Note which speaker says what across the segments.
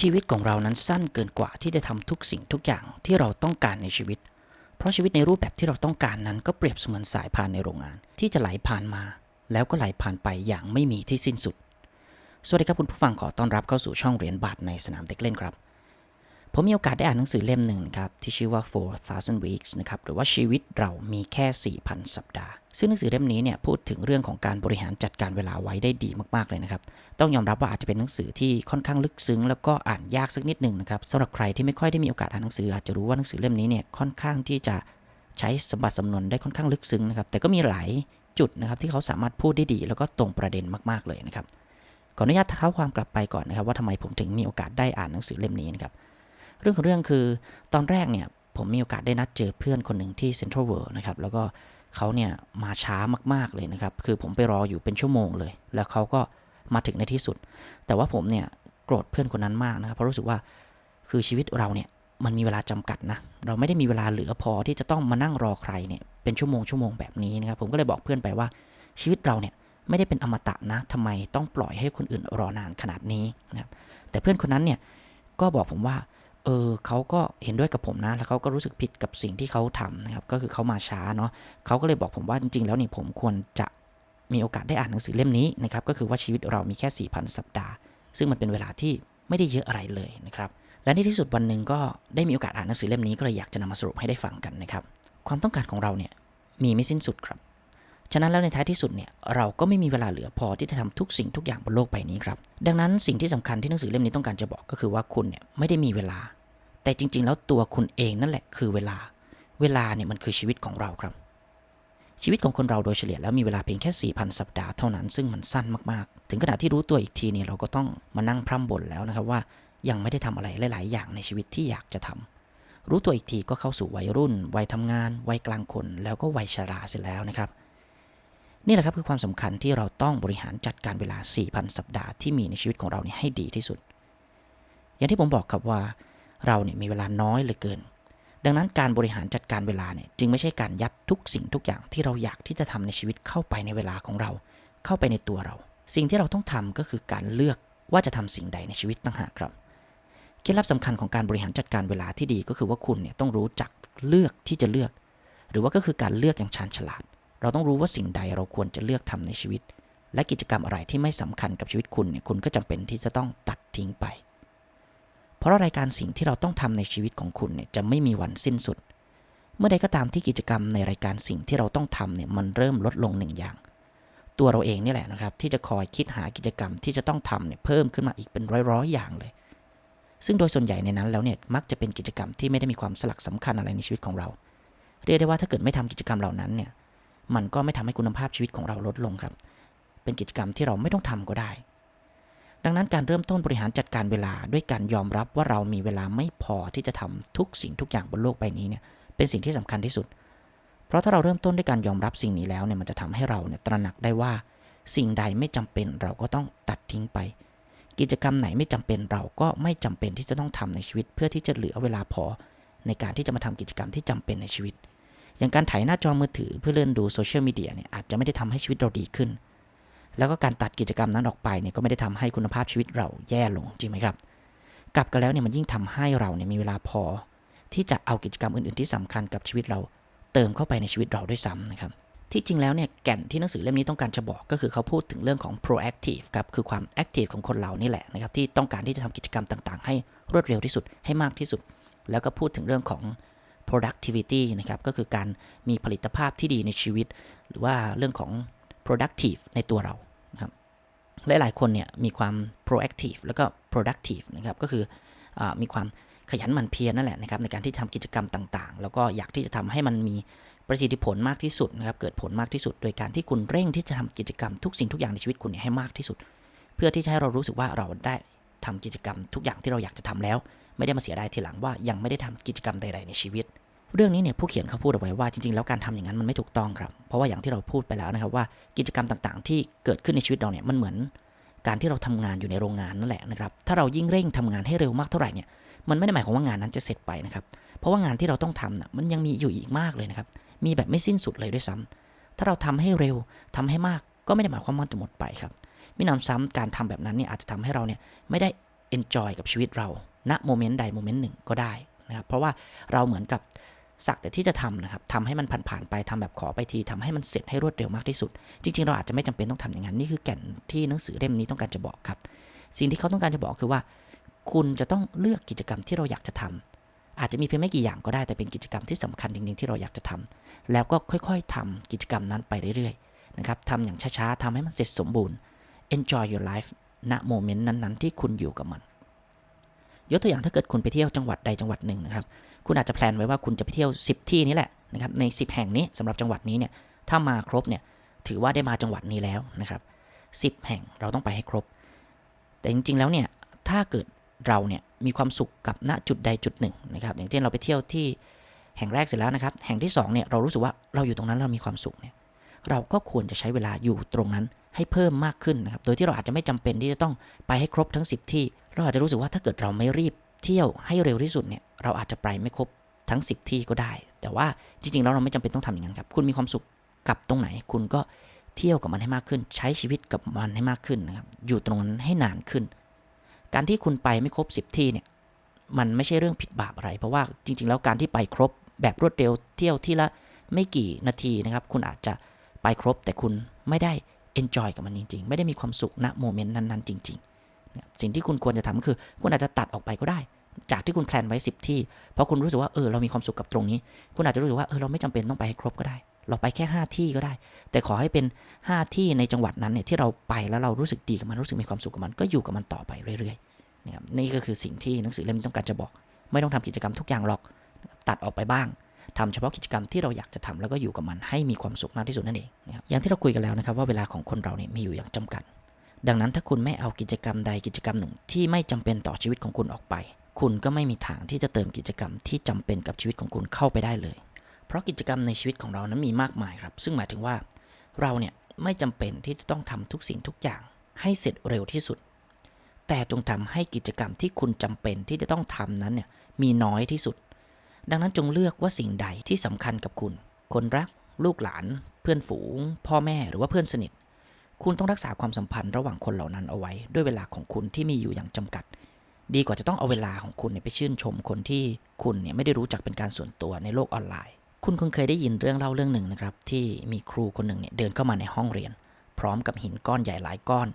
Speaker 1: ชีวิตของเรานั้นสั้นเกินกว่าที่จะทำทุกสิ่งทุกอย่างที่เราต้องการในชีวิต เพราะชีวิตในรูปแบบที่เราต้องการนั้นก็เปรียบเสมือนสายพานในโรงงาน ที่จะไหลผ่านมา แล้วก็ไหลผ่านไปอย่างไม่มีที่สิ้นสุด สวัสดีครับคุณผู้ฟังขอต้อนรับเข้าสู่ช่องเรียนบาทในสนามเด็กเล่นครับ ผมมีโอกาสได้อ่านหนังสือเล่มหนึ่งนะครับ ที่ชื่อว่า4,000 weeks นะครับ หรือว่าชีวิตเรามีแค่ 4,000 สัปดาห์ ซึ่งหนังสือเล่มนี้เนี่ยพูดถึงเรื่องของการบริหารจัดการเวลาไว้ได้ดีมากๆเลยนะครับ ต้องยอมรับว่าอาจจะเป็นหนังสือที่ค่อนข้างลึกซึ้ง แล้วก็อ่านยากสักนิดหนึ่งนะครับสำหรับใครที่ไม่ค่อยได้มีโอกาสอ่านหนังสืออาจจะรู้ว่าหนังสือเล่มนี้เนี่ยค่อนข้างที่จะใช้สมบัติสำนวนได้ค่อนข้างลึกซึ้งนะครับ แต่ก็มีหลายจุดนะครับที่เขาสามารถพูดได้ดี แล้วก็ตรงประเด็นมากๆเลยนะครับขออนุญาตเท้าความกลับไปก่อนนะครับ ว่าทำไมผมถึงมีโอกาสได้อ่านหนังสือเล่มนี้นะครับ เรื่องของเรื่องคือตอนแรกเนี่ยผมมีโอกาสได้นัดเจอเพื่อนคนหนึ่งที่เซ็นทรัลเวิลด์นะครับแล้วก็เขาเนี่ยมาช้ามากๆเลยนะครับ คือผมไปรออยู่เป็นชั่วโมงเลย แล้วเขาก็มาถึงในที่สุด แต่ว่าผมเนี่ยโกรธเพื่อนคนนั้นมากนะครับเพราะรู้สึกว่าคือชีวิตเราเนี่ยมันมีเวลาจำกัดนะ เราไม่ได้มีเวลาเหลือพอที่จะต้องมานั่งรอใครเนี่ยเป็นชั่วโมงชั่วโมงแบบนี้นะครับ ผมก็เลยบอกเพื่อนไปว่าชีวิตเราเนี่ยไม่ได้เป็นอมตะนะทำไมต้องปล่อยให้คนอื่นรอนานขนาดนี้นะครับแต่เพื่อนคนนั้นเนี่ยก็บอกผมว่า เออเขาก็เห็นด้วยกับผมนะ แล้วเขาก็รู้สึกผิดกับสิ่งที่เขาทำนะครับ ก็คือเขามาช้าเนาะเขาก็เลยบอกผมว่าจริง ๆ แล้วนี่ผมควรจะมีโอกาสได้อ่านหนังสือเล่มนี้นะครับ ก็คือว่าชีวิตเรามีแค่ 4,000 สัปดาห์ ซึ่งมันเป็นเวลาที่ไม่ได้เยอะอะไรเลยนะครับ และในที่สุดวันหนึ่งก็ได้มีโอกาสอ่านหนังสือเล่มนี้ก็เลยอยากจะนำมาสรุปให้ได้ฟังกันนะครับ ความต้องการของเราเนี่ยมีไม่สิ้นสุดครับ ฉะนั้นแล้วในท้ายที่สุดเนี่ยเราก็ไม่มีเวลาเหลือพอที่จะทำทุกสิ่งทุกอย่างบนโลกใบนี้ครับ ดังนั้นสิ่งที่สำคัญที่หนังสือเล่มนี้ต้องการจะบอกก็คือว่าคุณเนี่ยไม่ได้มีเวลา แต่จริง ๆ แล้วตัวคุณเองนั่นแหละคือเวลา เวลาเนี่ยมันคือชีวิตของเราครับ ชีวิตของคนเราโดยเฉลี่ยแล้วมีเวลาเพียงแค่ 4,000 สัปดาห์เท่านั้นซึ่งมันสั้นมากๆ ถึงขนาดที่รู้ตัวอีกทีเนี่ยเราก็ต้องมานั่งพร่ำบ่นแล้วนะครับว่ายังไม่ได้ทำอะไรหลาย ๆ อย่างในชีวิตที่อยากจะทำรู้ตัวอีกทีก็เข้าสู่วัยรุ่น วัยทำงาน วัยกลางคน แล้วก็วัยชราเสร็จแล้วนะครับ นี่แหละครับคือความสำคัญที่เราต้องบริหารจัดการเวลา 4,000 สัปดาห์ที่มีในชีวิตของเราเนี่ยให้ดีที่สุด อย่างที่ผมบอกครับว่าเราเนี่ยมีเวลาน้อยเหลือเกิน ดังนั้นการบริหารจัดการเวลาเนี่ยจึงไม่ใช่การยัดทุกสิ่งทุกอย่างที่เราอยากที่จะทำในชีวิตเข้าไปในเวลาของเรา เข้าไปในตัวเรา สิ่งที่เราต้องทำก็คือการเลือกว่าจะทำสิ่งใดในชีวิตต่างหากครับเคล็ดลับสำคัญของการบริหารจัดการเวลาที่ดีก็คือว่าคุณเนี่ยต้องรู้จักเลือกที่จะเลือก หรือว่าก็คือการเลือกอย่างชาญฉลาด เราต้องรู้ว่าสิ่งใดเราควรจะเลือกทำในชีวิต และกิจกรรมอะไรที่ไม่สำคัญกับชีวิตคุณเนี่ยคุณก็จำเป็นที่จะต้องตัดทิ้งไป เพราะรายการสิ่งที่เราต้องทำในชีวิตของคุณเนี่ยจะไม่มีวันสิ้นสุด เมื่อใดก็ตามที่กิจกรรมในรายการสิ่งที่เราต้องทำเนี่ยมันเริ่มลดลงหนึ่งอย่าง ตัวเราเองนี่แหละนะครับ ที่จะคอยคิดหากิจกรรมที่จะต้องทำเนี่ยเพิ่มขึ้นมาอีกเป็นร้อยๆอย่างเลยซึ่งโดยส่วนใหญ่ในนั้นแล้วเนี่ยมักจะเป็นกิจกรรมที่ไม่ได้มีความสลักสำคัญอะไรในชีวิตของเรา เรียกได้ว่าถ้าเกิดไม่ทำกิจกรรมเหล่านั้นเนี่ย มันก็ไม่ทำให้คุณภาพชีวิตของเราลดลงครับ เป็นกิจกรรมที่เราไม่ต้องทำก็ได้ ดังนั้นการเริ่มต้นบริหารจัดการเวลาด้วยการยอมรับว่าเรามีเวลาไม่พอที่จะทำทุกสิ่งทุกอย่างบนโลกใบนี้เนี่ยเป็นสิ่งที่สำคัญที่สุด เพราะถ้าเราเริ่มต้นด้วยการยอมรับสิ่งนี้แล้วเนี่ยมันจะทำให้เราเนี่ยตระหนักได้ว่า สิ่งใดไม่จำเป็นเราก็ต้องตัดทิ้งไป กิจกรรมไหนไม่จำเป็นเราก็ไม่จำเป็นที่จะต้องทำในชีวิต เพื่อที่จะเหลือเวลาพอในการที่จะมาทำกิจกรรมที่จำเป็นในชีวิต อย่างการถ่ายหน้าจอมือถือเพื่อเลื่อนดูโซเชียลมีเดียเนี่ยอาจจะไม่ได้ทำให้ชีวิตเราดีขึ้น แล้วก็การตัดกิจกรรมนั้นออกไปเนี่ยก็ไม่ได้ทำให้คุณภาพชีวิตเราแย่ลงจริงไหมครับ กลับกันแล้วเนี่ยมันยิ่งทำให้เราเนี่ยมีเวลาพอ ที่จะเอากิจกรรมอื่นๆที่สำคัญกับชีวิตเรา เติมเข้าไปในชีวิตเราด้วยซ้ำนะครับที่จริงแล้วเนี่ยแก่นที่หนังสือเล่มนี้ต้องการจะบอกก็คือเขาพูดถึงเรื่องของ proactive ครับคือความ active ของคนเรานี่แหละนะครับที่ต้องการที่จะทำกิจกรรมต่างๆ ให้รวดเร็วที่สุดให้มากที่สุด แล้วก็พูดถึงเรื่องของ productivity นะครับก็คือการมีผลิตภาพที่ดีในชีวิต หรือว่าเรื่องของ productive ในตัวเรานะครับหลายๆคนเนี่ยมีความ proactive แล้วก็ productive นะครับก็คืออมีความขยันหมั่นเพียรนั่นแหละนะครับในการที่ทำกิจกรรมต่างๆ แล้วก็อยากที่จะทำให้มันมีประสิทธิผลมากที่สุดนะครับเกิดผลมากที่สุด โดยการที่คุณเร่งที่จะทำกิจกรรมทุกสิ่งทุกอย่างในชีวิตคุณให้มากที่สุด เพื่อที่จะให้เรารู้สึกว่าเราได้ทำกิจกรรมทุกอย่างที่เราอยากจะทำแล้ว ไม่ได้มาเสียดายทีหลังว่ายังไม่ได้ทำกิจกรรมใดๆในชีวิต เรื่องนี้เนี่ยผู้เขียนเขาพูดเอาไว้ว่าจริงๆ แล้วการทำอย่างนั้นมันไม่ถูกต้องครับ เพราะว่าอย่างที่เราพูดไปแล้วนะครับว่ากิจกรรมต่างๆ ที่เกิดขึ้นในชีวิตเราเนี่ยมันเหมือนการที่เราทำงานอยู่ในโรงงานนั่นแหละนะครับ ถ้าเรายิ่งเร่งทำงานให้เร็วมากเท่าไหร่เนี่ย มันไม่ได้หมายความว่างานนั้นจะเสร็จไปนะครับ เพราะว่างานที่เราต้องทำน่ะมันยังมีอยู่อีกมากเลยนะครับ มีแบบไม่สิ้นสุดเลยด้วยซ้ำถ้าเราทำให้เร็วทำให้มากก็ไม่ได้หมายความว่าจะหมดไปครับมินำซ้ำการทำแบบนั้นเนี่ยอาจจะทำให้เราเนี่ยไม่ได้ enjoy กับชีวิตเรา ณโมเมนต์ใดโมเมนต์หนึ่งก็ได้นะครับเพราะว่าเราเหมือนกับสักแต่ที่จะทำนะครับทำให้มันผ่านๆไปทำแบบขอไปทีทำให้มันเสร็จให้รวดเร็วมากที่สุด จริง ๆ เราอาจจะไม่จำเป็นต้องทำอย่างนั้นนี่คือแก่นที่หนังสือเล่มนี้ต้องการจะบอกครับ สิ่งที่เขาต้องการจะบอกคือว่า คุณจะต้องเลือกกิจกรรมที่เราอยากจะทำอาจจะมีเพียงไม่กี่อย่างก็ได้แต่เป็นกิจกรรมที่สำคัญจริงๆที่เราอยากจะทำแล้วก็ค่อยๆทำกิจกรรมนั้นไปเรื่อยๆนะครับทำอย่างช้าๆทำให้มันเสร็จสมบูรณ์ enjoy your life ณโมเมนต์นั้นๆ ที่คุณอยู่กับมัน ยกตัวอย่างถ้าเกิดคุณไปเที่ยวจังหวัดใดจังหวัดหนึ่งนะครับคุณอาจจะแพลนไว้ว่าคุณจะไปเที่ยว 10 ที่นี้แหละนะครับใน 10 แห่งนี้สำหรับจังหวัดนี้เนี่ยถ้ามาครบเนี่ยถือว่าได้มาจังหวัดนี้แล้วนะครับ10 แห่งเราต้องไปให้ครบ แต่จริงๆแล้วเนี่ยถ้าเกิดเราเนี่ยมีความสุขกับณจุดใดจุดหนึ่งนะครับอย่างเช่นเราไปเที่ยวที่แห่งแรกเสร็จแล้วนะครับ แห่งที่สองเนี่ยเรารู้สึกว่าเราอยู่ตรงนั้นเรามีความสุขเนี่ยเราก็ควรจะใช้เวลาอยู่ตรงนั้นให้เพิ่มมากขึ้นนะครับ โดยที่เราอาจจะไม่จำเป็นที่จะต้องไปให้ครบทั้ง 10 ที่ เราอาจจะรู้สึกว่าถ้าเกิดเราไม่รีบเที่ยวให้เร็วที่สุดเนี่ยเราอาจจะไปไม่ครบทั้ง 10 ที่ก็ได้ แต่ว่าจริงๆแล้วเราไม่จำเป็นต้องทำอย่างนั้นครับ คุณมีความสุขกับตรงไหน คุณก็เที่ยวกับมันให้มากขึ้น ใช้ชีวิตกับมันให้มากขึ้นนะครับ อยู่ตรงนั้นให้นานขึ้น การที่คุณไปไม่ครบ 10 ที่เนี่ยมันไม่ใช่เรื่องผิดบาปอะไร เพราะว่าจริง ๆ แล้วการที่ไปครบแบบรวดเร็วเที่ยวที่ละไม่กี่นาทีนะครับ คุณอาจจะไปครบแต่คุณไม่ได้ enjoy กับมันจริง ๆ ไม่ได้มีความสุขณโมเมนต์นั้นๆ จริง ๆ นะครับสิ่งที่คุณควรจะทำก็คือ คุณอาจจะตัดออกไปก็ได้ จากที่คุณแพลนไว้ 10 ที่ เพราะคุณรู้สึกว่าเออเรามีความสุขกับตรงนี้ คุณอาจจะรู้สึกว่าเออเราไม่จำเป็นต้องไปให้ครบก็ได้ เราไปแค่ 5 ที่ก็ได้ แต่ขอให้เป็น 5 ที่ในจังหวัดนั้นเนี่ยที่เราไปแล้วเรารู้สึกดีกับมันรู้สึกมีความสุขกับมันก็อยู่กับมันต่อไปเรื่อยๆนะครับนี่ก็คือสิ่งที่หนังสือเล่มนี้ต้องการจะบอก ไม่ต้องทำกิจกรรมทุกอย่างหรอกตัดออกไปบ้างทำเฉพาะกิจกรรมที่เราอยากจะทำแล้วก็อยู่กับมันให้มีความสุขมากที่สุดนั่นเองนะครับอย่างที่เราคุยกันแล้วนะครับว่าเวลาของคนเราเนี่ยมีอยู่อย่างจำกัด ดังนั้นถ้าคุณไม่เอากิจกรรมใดกิจกรรมหนึ่ง ที่ไม่จำเป็นต่อชีวิตของคุณออกไป คุณก็ไม่มีทางที่จะเติมกิจกรรมที่จำเป็นกับชีวิตของคุณเข้าไปได้เลย เพราะกิจกรรมในชีวิตของเรานั้นมีมากมายครับ ซึ่งหมายถึงว่าเราเนี่ยไม่จำเป็นที่จะต้องทำทุกสิ่งทุกอย่าง ให้เสร็จเร็วที่สุด แต่จงทำให้กิจกรรมที่คุณจำเป็นที่จะต้องทำนั้นเนี่ยมีน้อยที่สุด ดังนั้นจงเลือกว่าสิ่งใดที่สำคัญกับคุณ คนรัก ลูกหลาน เพื่อนฝูง พ่อแม่หรือว่าเพื่อนสนิท คุณต้องรักษาความสัมพันธ์ระหว่างคนเหล่านั้นเอาไว้ ด้วยเวลาของคุณที่มีอยู่อย่างจำกัด ดีกว่าจะต้องเอาเวลาของคุณไปชื่นชมคนที่คุณเนี่ยไม่ได้รู้จักเป็นการส่วนตัวในโลกออนไลน์ คุณคงเคยได้ยินเรื่องเล่าเรื่องหนึ่งนะครับ ที่มีครูคนหนึ่งเนี่ยเดินเข้ามาในห้องเรียน พร้อมกับหินก้อนใหญ่หลายก้อน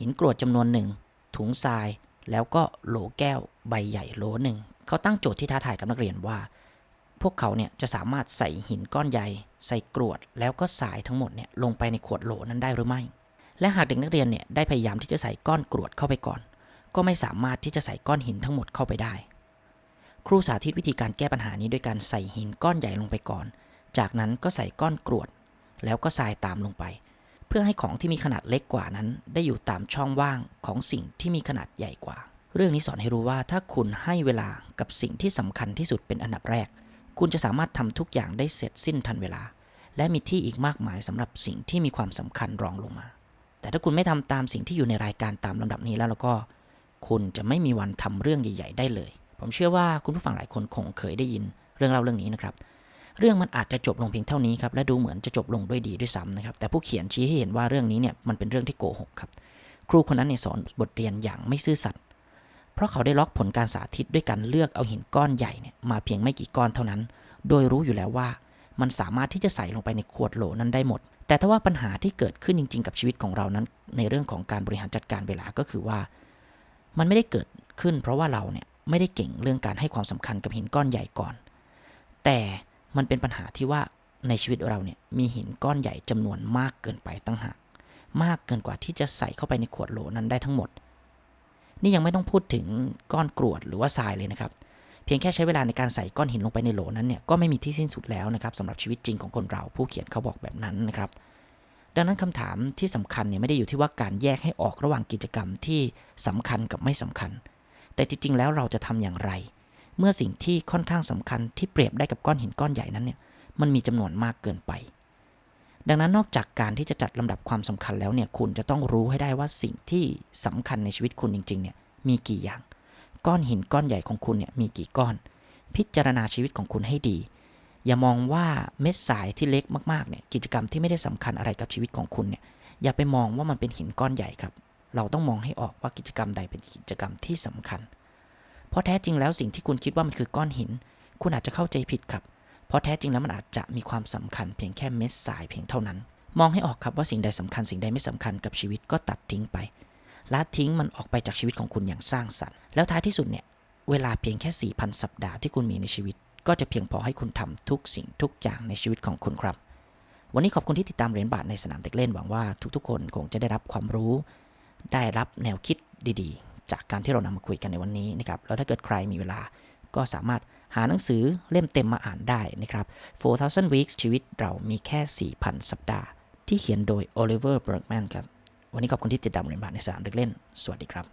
Speaker 1: หินกรวดจำนวนหนึ่งถุงทราย แล้วก็โหลแก้ว ใบใหญ่โหลหนึ่งเขาตั้งโจทย์ที่ท้าทายกับนักเรียนว่า พวกเขาเนี่ยจะสามารถใส่หินก้อนใหญ่ ใส่กรวด แล้วก็ทรายทั้งหมดเนี่ยลงไปในขวดโหลนั้นได้หรือไม่ และหากเด็กนักเรียนเนี่ยได้พยายามที่จะใส่ก้อนกรวดเข้าไปก่อน ก็ไม่สามารถที่จะใส่ก้อนหินทั้งหมดเข้าไปได้ ครูสาธิตวิธีการแก้ปัญหานี้ด้วยการใส่หินก้อนใหญ่ลงไปก่อน จากนั้นก็ใส่ก้อนกรวด แล้วก็ทรายตามลงไป เพื่อให้ของที่มีขนาดเล็กกว่านั้น ได้อยู่ตามช่องว่างของสิ่งที่มีขนาดใหญ่กว่า เรื่องนี้สอนให้รู้ว่าถ้าคุณให้เวลากับสิ่งที่สำคัญที่สุดเป็นอันดับแรก คุณจะสามารถทำทุกอย่างได้เสร็จสิ้นทันเวลา และมีที่อีกมากมายสำหรับสิ่งที่มีความสำคัญรองลงมา แต่ถ้าคุณไม่ทำตามสิ่งที่อยู่ในรายการตามลำดับนี้แล้วแล้วก็คุณจะไม่มีวันทำเรื่องใหญ่ ๆ ได้เลย ผมเชื่อว่าคุณผู้ฟังหลายคนคงเคยได้ยินเรื่องเล่าเรื่องนี้นะครับ เรื่องมันอาจจะจบลงเพียงเท่านี้ครับและดูเหมือนจะจบลงด้วยดีด้วยซ้ำนะครับ แต่ผู้เขียนชี้ให้เห็นว่าเรื่องนี้เนี่ยมันเป็นเรื่องที่โกหกครับ ครูคนนั้นเนี่ยสอนบทเรียนอย่างไม่ซื่อสัตย์เพราะเขาได้ล็อกผลการสาธิตด้วยการเลือกเอาหินก้อนใหญ่เนี่ยมาเพียงไม่กี่ก้อนเท่านั้น โดยรู้อยู่แล้วว่า มันสามารถที่จะใส่ลงไปในขวดโหลนั้นได้หมด แต่ถ้าว่าปัญหาที่เกิดขึ้นจริง ๆ กับชีวิตของเรานั้น ในเรื่องของการบริหารจัดการเวลาก็คือว่า มันไม่ได้เกิดขึ้น เพราะว่าเราเนี่ยไม่ได้เก่งเรื่องการให้ความสำคัญกับหินก้อนใหญ่ก่อน แต่มันเป็นปัญหาที่ว่าในชีวิตเราเนี่ยมีหินก้อนใหญ่จำนวนมากเกินไปตั้งหากมากเกินกว่าที่จะใส่เข้าไปในขวดโหลนั้นได้ทั้งหมด นี่ยังไม่ต้องพูดถึงก้อนกรวดหรือว่าทรายเลยนะครับ เพียงแค่ใช้เวลาในการใส่ก้อนหินลงไปในโหลนั้นเนี่ยก็ไม่มีที่สิ้นสุดแล้วนะครับสำหรับชีวิตจริงของคนเราผู้เขียนเขาบอกแบบนั้นนะครับ ดังนั้นคำถามที่สำคัญเนี่ยไม่ได้อยู่ที่ว่าการแยกให้ออกระหว่างกิจกรรมที่สำคัญกับไม่สำคัญ แต่จริงๆแล้วเราจะทำอย่างไร เมื่อสิ่งที่ค่อนข้างสำคัญที่เปรียบได้กับก้อนหินก้อนใหญ่นั้นเนี่ยมันมีจำนวนมากเกินไป ดังนั้นนอกจากการที่จะจัดลำดับความสำคัญแล้วเนี่ยคุณจะต้องรู้ให้ได้ว่าสิ่งที่สำคัญในชีวิตคุณจริงๆเนี่ยมีกี่อย่าง ก้อนหินก้อนใหญ่ของคุณเนี่ยมีกี่ก้อน พิจารณาชีวิตของคุณให้ดี อย่ามองว่าเม็ดทรายที่เล็กมากๆเนี่ยกิจกรรมที่ไม่ได้สำคัญอะไรกับชีวิตของคุณเนี่ยอย่าไปมองว่ามันเป็นหินก้อนใหญ่ครับ เราต้องมองให้ออกว่ากิจกรรมใดเป็นกิจกรรมที่สำคัญ เพราะแท้จริงแล้วสิ่งที่คุณคิดว่ามันคือก้อนหิน คุณอาจจะเข้าใจผิดครับ เพราะแท้จริงแล้วมันอาจจะมีความสำคัญเพียงแค่เม็ดทรายเพียงเท่านั้น มองให้ออกครับว่าสิ่งใดสำคัญสิ่งใดไม่สำคัญกับชีวิตก็ตัดทิ้งไป ละทิ้งมันออกไปจากชีวิตของคุณอย่างสร้างสรรค์ แล้วท้ายที่สุดเนี่ย เวลาเพียงแค่ 4,000 สัปดาห์ที่คุณมีในชีวิต ก็จะเพียงพอให้คุณทำทุกสิ่งทุกอย่างในชีวิตของคุณครับ วันนี้ขอบคุณที่ติดตามเรียญบาทในสนามเด็กเล่นหวังว่าทุกๆ คนคงจะได้รับความรู้ ได้รับแนวคิดดีๆ จากการที่เรานำมาคุยกันในวันนี้นะครับ แล้วถ้าเกิดใครมีเวลาก็สามารถหาหนังสือเล่มเต็มมาอ่านได้นะครับ 4,000 weeks ชีวิตเรามีแค่ 4,000 สัปดาห์ ที่เขียนโดย Oliver Bergman ครับ วันนี้ขอบคุณที่ติดตามเรียนบาทในสามเด็กเล่น สวัสดีครับ